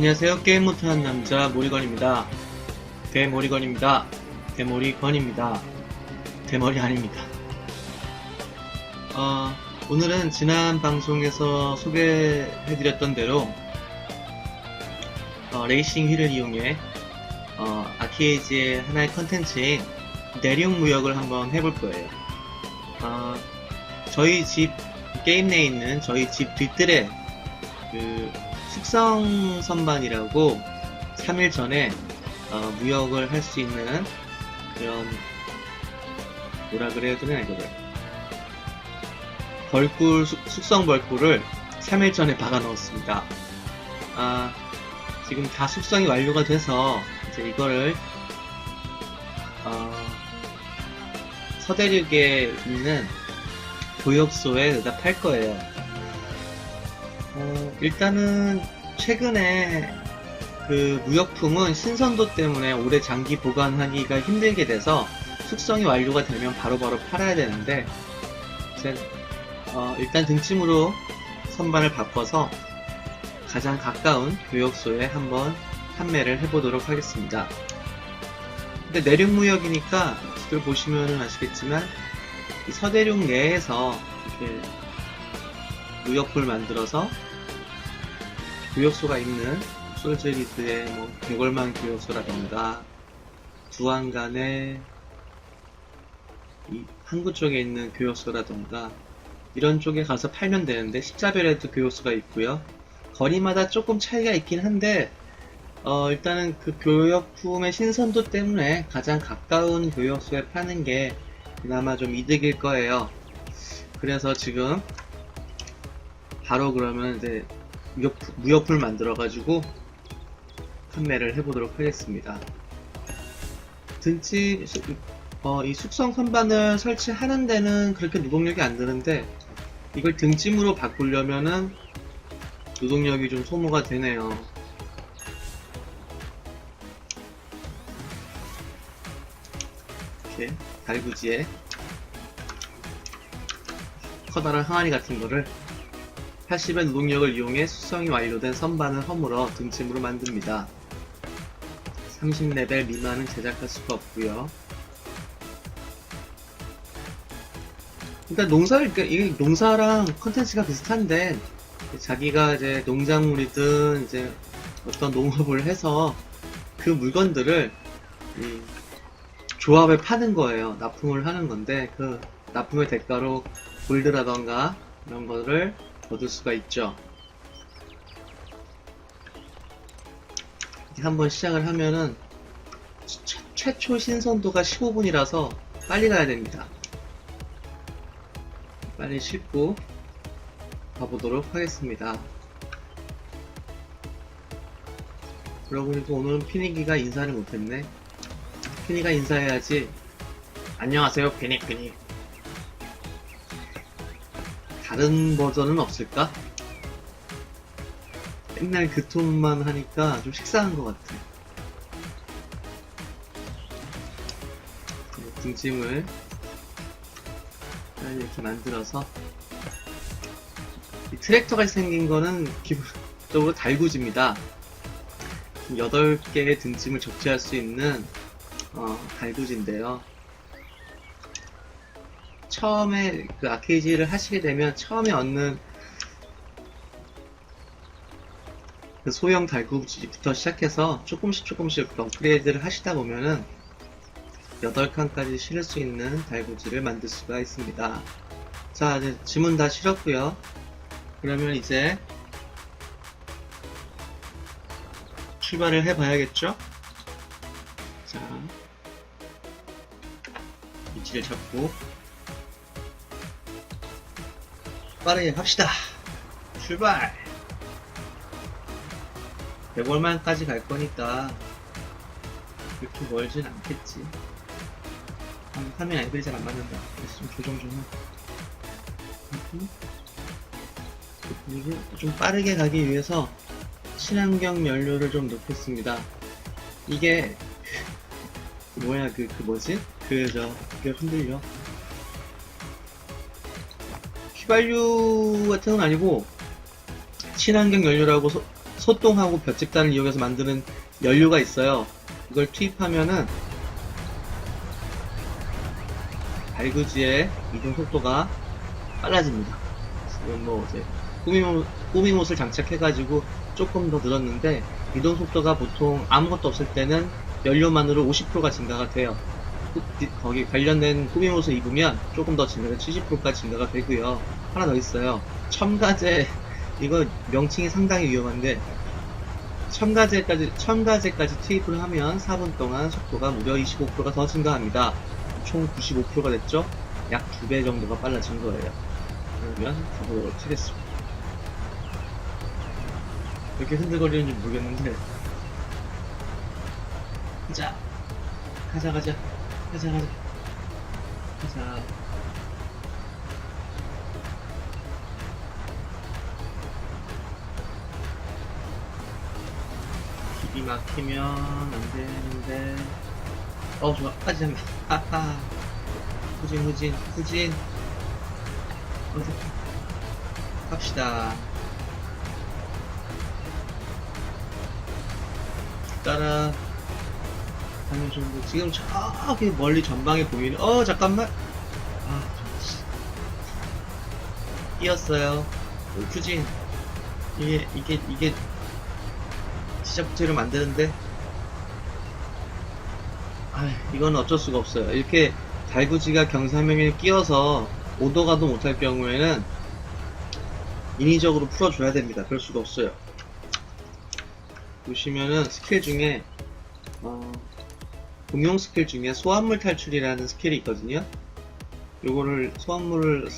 안녕하세요. 게임 못하는 남자 모리건입니다. 대모리건입니다. 대모리건입니다. 대머리 아닙니다. 어, 오늘은 지난 방송에서 소개해드렸던 대로 어, 레이싱 휠을 이용해 어, 아케이지의 하나의 컨텐츠인 내륙 무역을 한번 해볼 거예요. 어, 저희 집 게임 내에 있는 저희 집 뒤뜰에 그 숙성 선반이라고 3일 전에 어, 무역을 할 수 있는 그런 뭐라 그래야 되나 이거를 벌꿀 숙- 숙성 벌꿀을 3일 전에 박아 넣었습니다. 아 지금 다 숙성이 완료가 돼서 이제 이거를 어, 서대륙에 있는 교역소에 여기다 팔 거예요. 어, 일단은 최근에 그 무역품은 신선도 때문에 오래 장기 보관하기가 힘들게 돼서 숙성이 완료가 되면 바로 바로 팔아야 되는데 어, 일단 등짐으로 선반을 바꿔서 가장 가까운 교역소에 한번 판매를 해보도록 하겠습니다. 근데 내륙무역이니까 지도 보시면 아시겠지만 이 서대륙 내에서 이렇게 무역을 만들어서 교역소가 있는 솔제리드의 뭐 백월만 교역소라던가 두안간의 이 항구 쪽에 있는 교역소라던가 이런 쪽에 가서 팔면 되는데 십자별에도 교역소가 있고요. 거리마다 조금 차이가 있긴 한데 어, 일단은 그 교역품의 신선도 때문에 가장 가까운 교역소에 파는 게 그나마 좀 이득일 거예요. 그래서 지금 바로 그러면 이제 무역, 무역풀 만들어가지고 판매를 해보도록 하겠습니다. 등치, 수- 어, 이 숙성 선반을 설치하는 데는 그렇게 노동력이 안 드는데 이걸 등짐으로 바꾸려면은 노동력이 좀 소모가 되네요. 이렇게 달구지에 커다란 항아리 같은 거를 80의 노동력을 이용해 수성이 완료된 선반을 허물어 등짐으로 만듭니다. 30레벨 미만은 제작할 수가 없고요. 그러니까 농사를 그러니까 이게 농사랑 컨텐츠가 비슷한데 자기가 이제 농작물이든 이제 어떤 농업을 해서 그 물건들을 이 조합에 파는 거예요. 납품을 하는 건데 그 납품의 대가로 골드라던가 이런 거를 얻을 수가 있죠. 한번 시작을 하면은 최, 최초 신선도가 15분이라서 빨리 가야 됩니다. 빨리 싣고 가보도록 하겠습니다. 그러고 보니까 오늘은 피니기가 인사를 못했네. 피니가 인사해야지. 안녕하세요, 피닉, 피닉. 다른 버전은 없을까? 맨날 그 톤만 하니까 좀 식상한 것 같아. 네, 등짐을 이렇게 만들어서 이 트랙터가 생긴 거는 기본적으로 달구지입니다. 8개의 등짐을 적재할 수 있는 어, 달구지인데요. 처음에 그 아케이지를 하시게 되면 처음에 얻는 그 소형 달구지부터 시작해서 조금씩 조금씩 업그레이드를 하시다 보면은 8칸까지 실을 수 있는 달구지를 만들 수가 있습니다. 자, 이제 짐은 다 실었고요. 그러면 이제 출발을 해봐야겠죠? 자, 위치를 잡고 빠르게 갑시다. 출발! 100월만까지 갈 거니까 그렇게 멀진 않겠지. 한 화면 앵글이 잘 안 맞는다. 그래서 좀 조정 좀 하고. 그리고 좀 빠르게 가기 위해서 친환경 연료를 좀 넣겠습니다. 이게 뭐야 그, 그 뭐지? 그저 그게 흔들려. 휘발유 같은 건 아니고 친환경 연료라고 소, 소똥하고 볏집단을 이용해서 만드는 연료가 있어요. 이걸 투입하면은 발그지의 이동 속도가 빨라집니다. 지금 뭐 이제 꾸미옷, 꾸미옷을 장착해가지고 조금 더 늘었는데 이동 속도가 보통 아무것도 없을 때는 연료만으로 50%가 증가가 돼요. 그- 거기 관련된 꾸미옷을 입으면 조금 더 증가가 70%까지 증가가 되고요. 하나 더 있어요. 첨가제 이거 명칭이 상당히 위험한데 첨가제까지 첨가제까지 투입을 하면 4분 동안 속도가 무려 25%가 더 증가합니다. 총 95%가 됐죠? 약 2배 정도가 빨라진 거예요. 그러면 가보도록 하겠습니다. 왜 이렇게 흔들거리는지 모르겠는데 자 가자 가자 가자 가자 가자 길이 막히면 안 되는데. 어 좋아. 빠지 장면 하하. 후진 후진 후진. 어디? 갑시다. 따라 가면 정도 지금 저기 멀리 전방에 보이는 어 잠깐만. 아 끼었어요. 어, 후진. 이게 이게 이게 시작부터를 만드는데? 아 이건 어쩔 수가 없어요. 이렇게 달구지가 경사면에 끼어서 오도 가도 못할 경우에는 인위적으로 풀어줘야 됩니다. 그럴 수가 없어요. 보시면은 스킬 중에 어, 공용 스킬 중에 소환물 탈출이라는 스킬이 있거든요 요거를 소환물을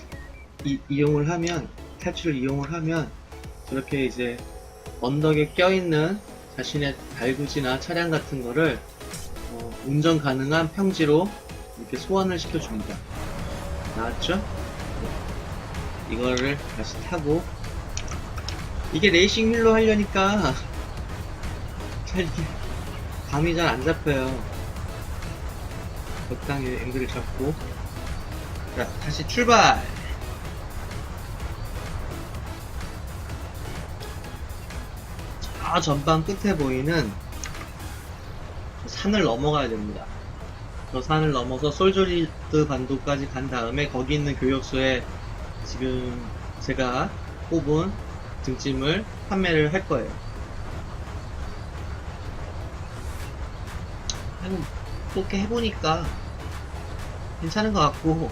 이, 이용을 하면 탈출을 이용을 하면 저렇게 이제 언덕에 껴있는 자신의 달구지나 차량 같은 거를 어, 운전 가능한 평지로 이렇게 소환을 시켜줍니다. 나왔죠? 네. 이거를 다시 타고 이게 레이싱 휠로 하려니까 잘 감이 잘 안 잡혀요. 적당히 앵글을 잡고 자 다시 출발! 저 전방 끝에 보이는 저 산을 넘어가야 됩니다. 저 산을 넘어서 솔조리드 반도까지 간 다음에 거기 있는 교역소에 지금 제가 뽑은 등짐을 판매를 할 거예요. 그렇게 해보니까 괜찮은 것 같고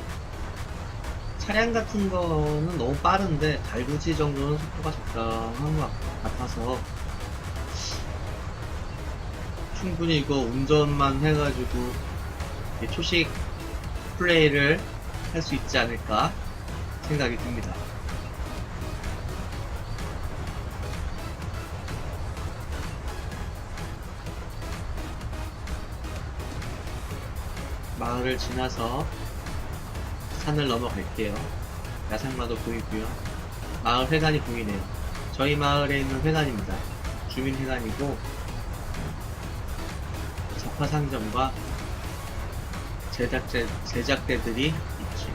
차량 같은 거는 너무 빠른데 달구지 정도는 속도가 적당한 것 같아서 충분히 이거 운전만 해가지고 이 초식 플레이를 할 수 있지 않을까 생각이 듭니다. 마을을 지나서 산을 넘어갈게요. 야생마도 보이고요. 마을 회관이 보이네요. 저희 마을에 있는 회관입니다. 주민 회관이고 자파상점과 제작제, 제작대들이 있죠.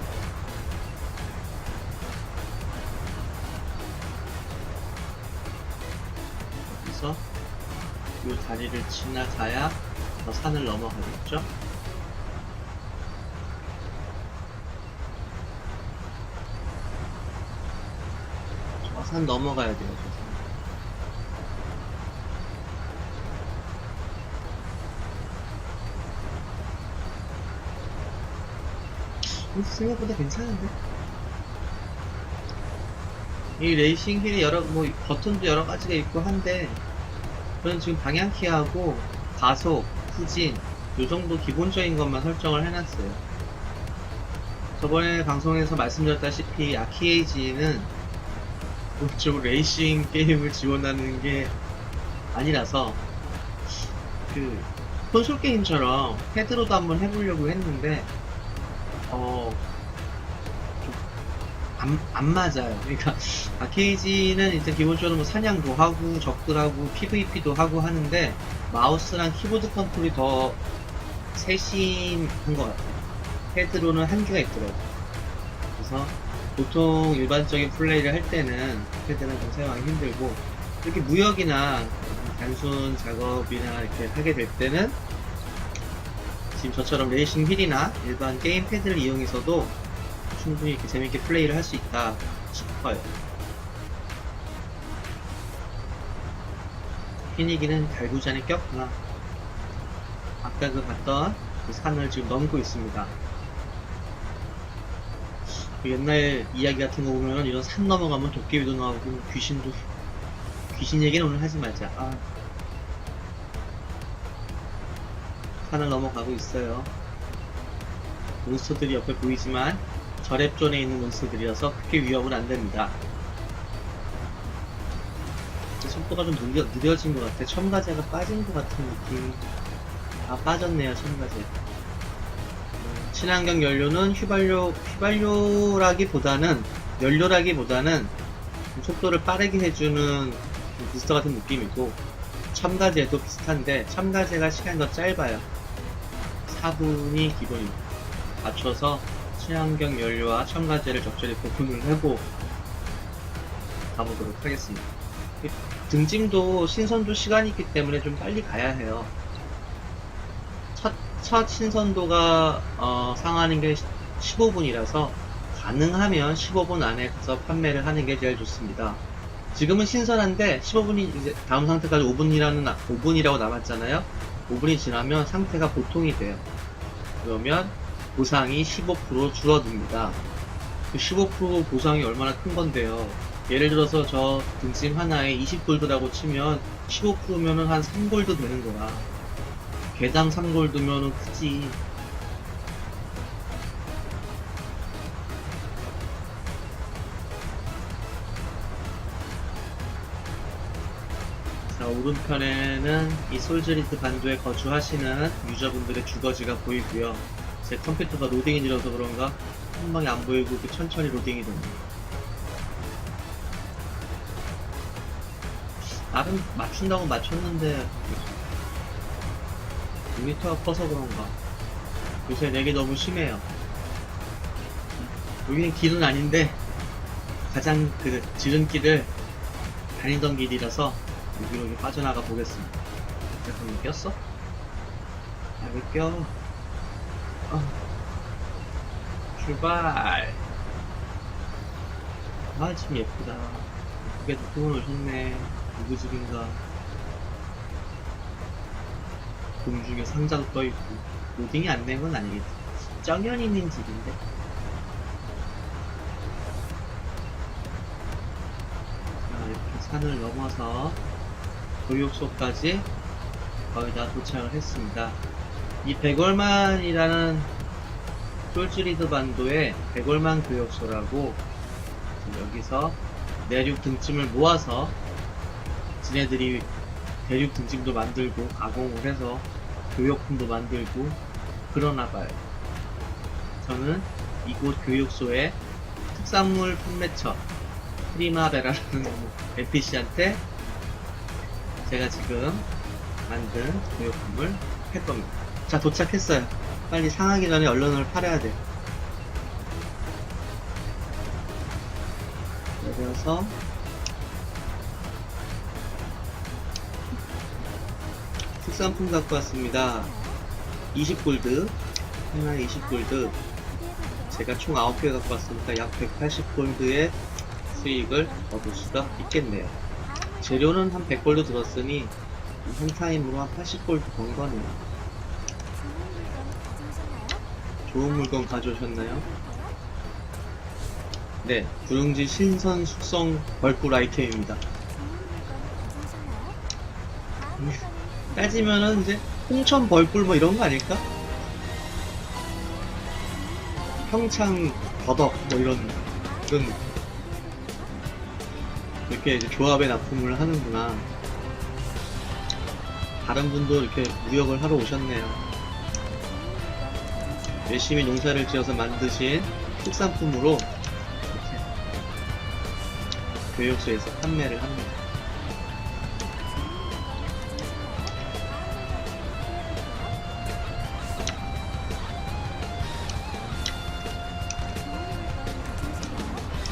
여기서 이 다리를 지나가야 더 산을 넘어가겠죠? 산 넘어가야 돼요. 음, 생각보다 괜찮은데? 이 레이싱 휠이 여러, 뭐, 버튼도 여러 가지가 있고 한데, 저는 지금 방향키하고 가속, 후진, 요 정도 기본적인 것만 설정을 해놨어요. 저번에 방송에서 말씀드렸다시피, 아키에이지는 좀 레이싱 게임을 지원하는 게 아니라서, 그, 콘솔 게임처럼 헤드로도 한번 해보려고 했는데, 어, 좀 안, 안 맞아요. 그러니까, 아케이지는 이제 기본적으로 뭐 사냥도 하고, 적들하고, PVP도 하고 하는데, 마우스랑 키보드 컨트롤이 더 세심한 것 같아요. 헤드로는 한계가 있더라고요. 그래서, 보통 일반적인 플레이를 할 때는, 헤드는 좀 사용하기 힘들고, 이렇게 무역이나 단순 작업이나 이렇게 하게 될 때는 지금 저처럼 레이싱 휠이나 일반 게임 패드를 이용해서도 충분히 이렇게 재밌게 플레이를 할 수 있다 싶어요. 피니기는 갈구잔에 꼈구나. 아까 그 봤던 그 산을 지금 넘고 있습니다. 그 옛날 이야기 같은 거 보면 이런 산 넘어가면 도깨비도 나오고 귀신도 귀신 얘기는 오늘 하지 말자. 아. 산을 넘어가고 있어요. 몬스터들이 옆에 보이지만 저랩존에 있는 몬스터들이라서 크게 위협은 안 됩니다. 속도가 좀 느려, 느려진 것 같아. 첨가제가 빠진 것 같은 느낌. 아, 빠졌네요, 첨가제. 음, 친환경 연료는 휘발유, 휘발유라기보다는, 연료라기보다는 좀 속도를 빠르게 해주는 부스터 같은 느낌이고, 첨가제도 비슷한데, 첨가제가 시간이 더 짧아요. 4분이 기본입니다. 맞춰서 친환경 연료와 첨가제를 적절히 구분을 하고 가보도록 하겠습니다. 등짐도 신선도 시간이 있기 때문에 좀 빨리 가야 해요. 첫, 첫 신선도가 어, 상하는 게 15분이라서 가능하면 15분 안에 가서 판매를 하는 게 제일 좋습니다. 지금은 신선한데 15분이 이제 다음 상태까지 5분이라는 5분이라고 남았잖아요. 5분이 지나면 상태가 보통이 돼요. 그러면 보상이 15% 줄어듭니다. 그 15% 보상이 얼마나 큰 건데요. 예를 들어서 저 등짐 하나에 20골드라고 치면 15%면은 한 3골드 되는 거야. 개당 3골드면은 크지. 자, 오른편에는 이 솔즈리트 반도에 거주하시는 유저분들의 주거지가 보이고요. 제 컴퓨터가 로딩이 느려서 그런가 한 방에 안 보이고 이렇게 천천히 로딩이 됩니다. 나름 맞춘다고 맞췄는데 모니터가 커서 그런가. 요새 렉이 너무 심해요. 여기는 길은 아닌데 가장 그 지름길을 다니던 길이라서 여기로 이렇게 빠져나가 보겠습니다. 잠깐만 꼈어? 아왜 껴? 어. 출발. 아 지금 예쁘다. 예쁘게 덕분을 오셨네. 누구 집인가 공중에 상자도 떠있고 로딩이 안 된 건 아니겠지. 정연 있는 집인데. 자 이렇게 산을 넘어서 교육소까지 거의 다 도착을 했습니다. 이 백월만이라는 솔즈리드 반도의 백월만 교육소라고 여기서 내륙 등짐을 모아서 지네들이 대륙 등짐도 만들고 가공을 해서 교육품도 만들고 그러나 봐요. 저는 이곳 교육소의 특산물 판매처 프리마베라라는 NPC한테 제가 지금 만든 교육품을 팔 겁니다. 자 도착했어요. 빨리 상하기 전에 얼른을 팔아야 돼. 내려서 특산품 갖고 왔습니다. 20골드, 하나에 20골드. 제가 총 9개 갖고 왔으니까 약 180골드의 수익을 얻을 수가 있겠네요. 재료는 한 100골드 들었으니 한 타임으로 한 80골드 번 거네요. 좋은 물건 가져오셨나요? 네, 구릉지 신선 숙성 벌꿀 아이템입니다. 따지면은 이제 홍천 벌꿀 뭐 이런 거 아닐까? 평창 더덕 뭐 이런 이런 이렇게 이제 조합의 납품을 하는구나. 다른 분도 이렇게 무역을 하러 오셨네요. 열심히 농사를 지어서 만드신 특산품으로 교육소에서 판매를 합니다.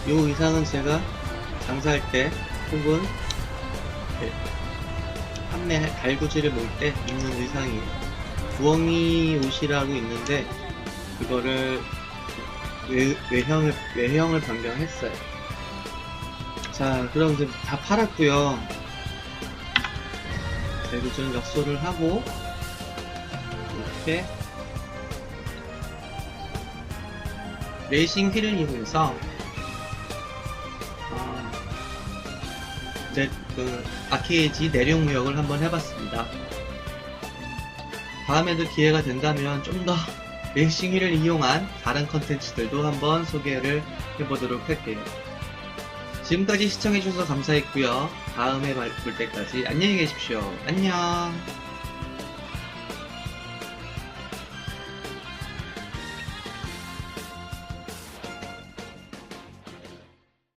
요 이상은 제가 장사할 때 혹은 이렇게 판매 달구지를 모을 때 입는 의상이에요. 부엉이 옷이라고 있는데 그거를 외, 외형을 외형을 변경했어요. 자, 그럼 이제 다 팔았고요. 달구지는 역소를 하고 이렇게 레이싱 휠을 이용해서 네, 그 아케이지 내륙 무역을 한번 해봤습니다. 다음에도 기회가 된다면 좀 더 레이싱 휠을 이용한 다른 컨텐츠들도 한번 소개를 해보도록 할게요. 지금까지 시청해주셔서 감사했고요. 다음에 볼 때까지 안녕히 계십시오. 안녕.